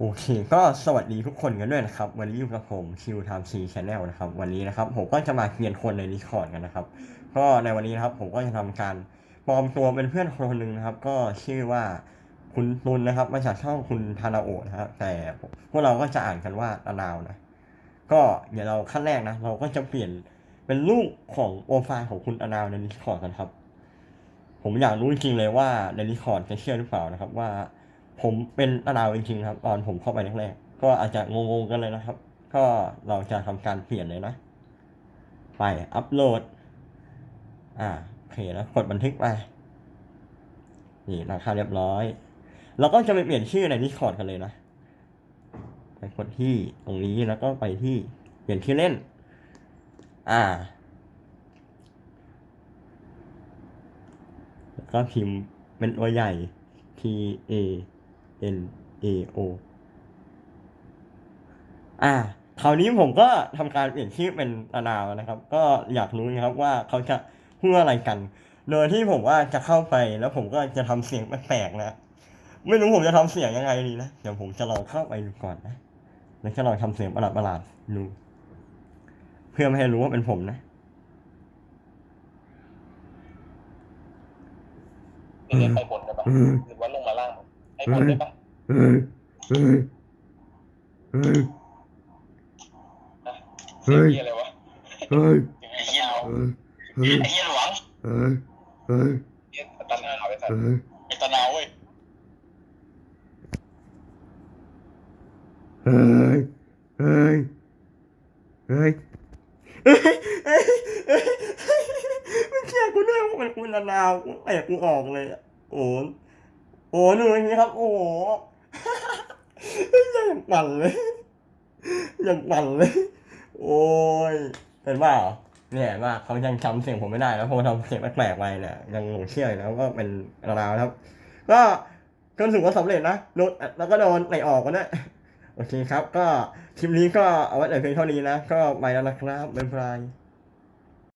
โอเค ก็สวัสดีทุกคนกันด้วยนะครับ วันนี้อยู่กับผมคิวไทม์ซีชแนลนะครับ วันนี้นะครับ ผมก็จะมาเรียนคนในดิสคอร์ดกันนะครับ ก็ในวันนี้นะครับผมก็จะทำการปลอมตัวเป็นเพื่อนคนหนึ่งนะครับ ก็ชื่อว่าคุณตุนนะครับ มาจากช่องคุณทานาโอะนะครับ แต่พวกเราก็จะอ่านกันว่าตานาวนะ ก็เดี๋ยวเราขั้นแรกนะ เราก็จะเปลี่ยนเป็นรูปของโปรไฟล์ของคุณตานาวในดิสคอร์ดกันครับ ผมอยากรู้จริงๆเลยว่าในดิสคอร์ดจะเชื่อหรือเปล่านะครับว่า ผมเป็นตานาวจริงๆครับ ตอนผมเข้าไปแรกๆก็อาจจะงงๆกันเลยนะครับ ก็เราจะทำการเปลี่ยนเลยนะ ไปอัปโหลด อ่าโอเคแล้วกดบันทึกไปนี่นะครับเรียบร้อยเราก็จะไปเปลี่ยนชื่อใน Discord กันเลยนะไปกดที่ตรงนี้แล้วก็ไปที่เปลี่ยนชื่อเล่น อ่า แล้วก็พิมพ์เป็นตัวใหญ่ T A N A O อ่าคราวนี้ผมก็ทำการเปลี่ยนชื่อเป็นตานาวนะครับ ก็อยากรู้นะครับว่าเขาจะพูดอะไรกัน โดยที่ผมว่าจะเข้าไปแล้วผมก็จะทำเสียงแปลกๆนะ ไม่รู้ผมจะทำเสียงยังไงดีนะ เดี๋ยวผมจะลองเข้าไปดูก่อนนะ แล้วจะลองทำเสียงประหลาดๆดูเพื่อไม่ให้รู้ว่าเป็นผมนะเรียนไปบนได้ปะ หรือว่าลงมาล่างไปบนได้ปะเฮ้ยเฮ้ยเฮ้ยเสียงเฮียอะไรวะเฮ้ยไอ้เฮียเอาเฮ้ยไอ้เฮียหลวงเฮ้ยเฮ้ยเฮียตะนาวไอ้สัตว์เฮ้ยไอ้ตะนาวเว้ยเฮ้ยเฮ้ยเฮ้ยเฮ้ยเฮ้ยเฮ้ยไม่เชื่อกูด้วยว่ามันคุณนาวกูเตะกูออกเลยอะโอ้ โอ้หนูอย่างนี้ครับ โอ้โหอย่างปั่นเลยอย่างปั่นเลย โอ้ยเป็นว่าเหรอเนี่ยว่าเขายังจำเสียงผมไม่ได้แล้วพอทำเสียงแปลกๆไปเนี่ยยังหลงเชื่อยแล้วก็เป็นราวครับ ก็จนถึงว่าสำเร็จนะโดนแล้วก็โดนไล่ออกก็ได้โอเคครับ ก็คลิปนี้ก็เอาไว้แต่เพียงเท่านี้นะ ก็ไปแล้วนะครับบ๊ายบาย